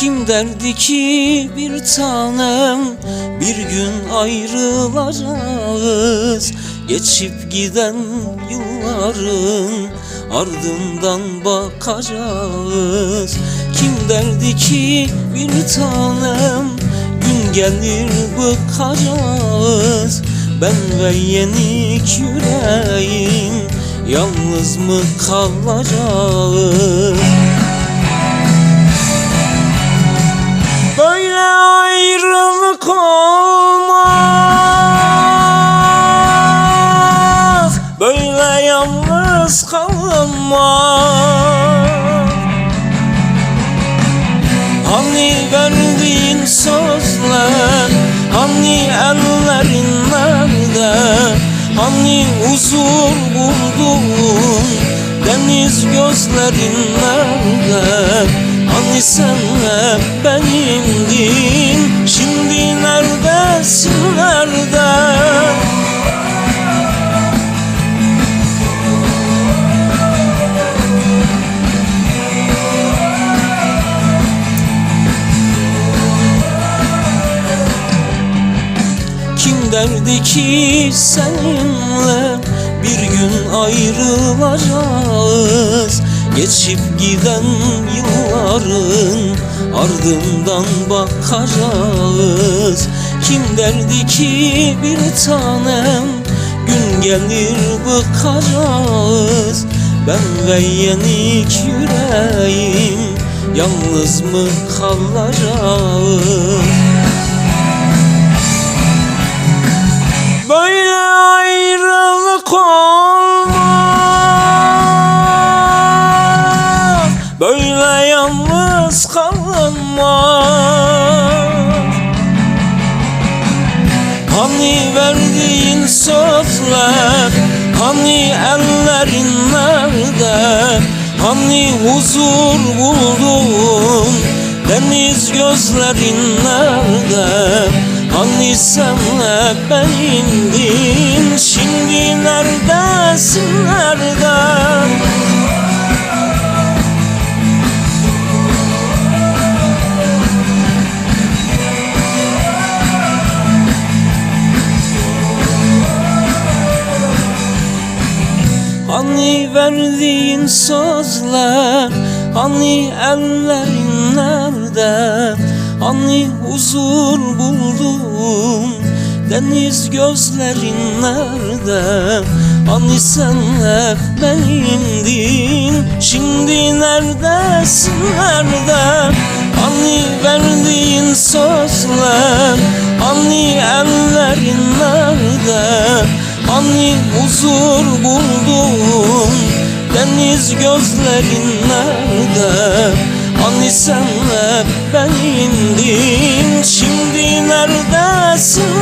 Kim derdi ki bir tanem bir gün ayrılacağız Geçip giden yılların ardından bakacağız. Kim derdi ki bir tanem gün gelir bıkacağız Ben ve yenik yüreğim yalnız mı kalacağız yalnız kalınmaz Hani verdiğin sözler Hani ellerin nerede? Hani huzur buldun Deniz gözlerin nerede? Hani sen hep benimdin Şimdi Kim derdi ki seninle bir gün ayrılacağız. Geçip giden yılların ardından bakacağız. Kim derdi ki bir tanem gün gelir bıkacağız Ben ve yenik yüreğim yalnız mı kalacağız Böyle yalnız kalınmaz. Hani verdiğin sözler Hani ellerin nerede? Hani huzur buldun Deniz gözlerin nerede? Hani sen hep benimdin Şimdi neredesin nerede Hani verdiğin sözler Hani ellerin nerede? Hani huzur buldum Deniz gözlerin nerede? Hani sen hep benimdin Şimdi neredesin nerede? Hani verdiğin sözler Hani huzur buldum Deniz gözlerin nerede? Hani sen hep benimdin Şimdi neredesin? nerede